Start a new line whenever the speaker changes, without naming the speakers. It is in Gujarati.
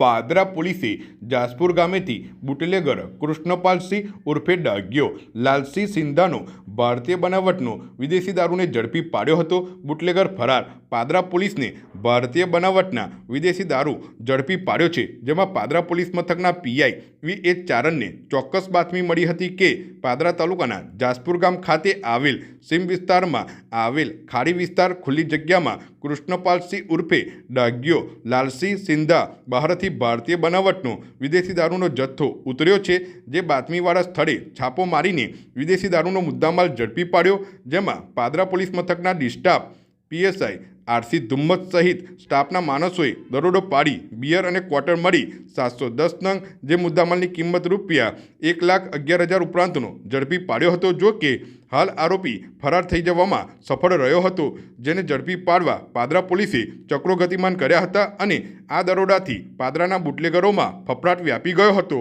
પાદરા પોલીસે જાસપુર ગામેથી બુટલેગર કૃષ્ણપાલસિંહ ઉર્ફે ડાગ્યો, લાલસિંહ સિંધાનો ભારતીય બનાવટનો વિદેશી દારૂને ઝડપી પાડ્યો હતો. બુટલેગર ફરાર, પાદરા પોલીસને ભારતીય બનાવટના વિદેશી દારૂ ઝડપી પાડ્યો છે, જેમાં પાદરા પોલીસ મથકના પીઆઈ વી એચ ચારણને ચોક્કસ બાતમી મળી હતી કે પાદરા તાલુકાના જાસપુર ગામ ખાતે આવેલ સીમ વિસ્તારમાં આવેલ ખાડી વિસ્તાર ખુલ્લી જગ્યામાં કૃષ્ણપાલસિંહ ઉર્ફે ડાગ્યો લાલસિંહ સિંધા બહારથી ભારતીય બનાવટનો વિદેશી દારૂનો જથ્થો ઉતર્યો છે, જે બાતમીવાળા સ્થળે છાપો મારીને વિદેશી દારૂનો મુદ્દામાલ ઝડપી પાડ્યો, જેમાં પાદરા પોલીસ મથકના D staff PSI, RC Dhummas સહિત સ્ટાફના માણસોએ દરોડો પાડી, બિયર અને ક્વાર્ટર મળી સાતસો દસ નંગ, જે મુદ્દામાલની કિંમત રૂપિયા એક લાખ અગિયાર હજાર ઉપરાંતનો ઝડપી પાડ્યો હતો. જો કે, હાલ આરોપી ફરાર થઈ જવામાં સફળ રહ્યો હતો, જેને ઝડપી પાડવા પાદરા પોલીસે ચક્રો ગતિમાન કર્યા હતા અને આ દરોડાથી પાદરાના બુટલેગરોમાં ફફડાટ વ્યાપી ગયો હતો.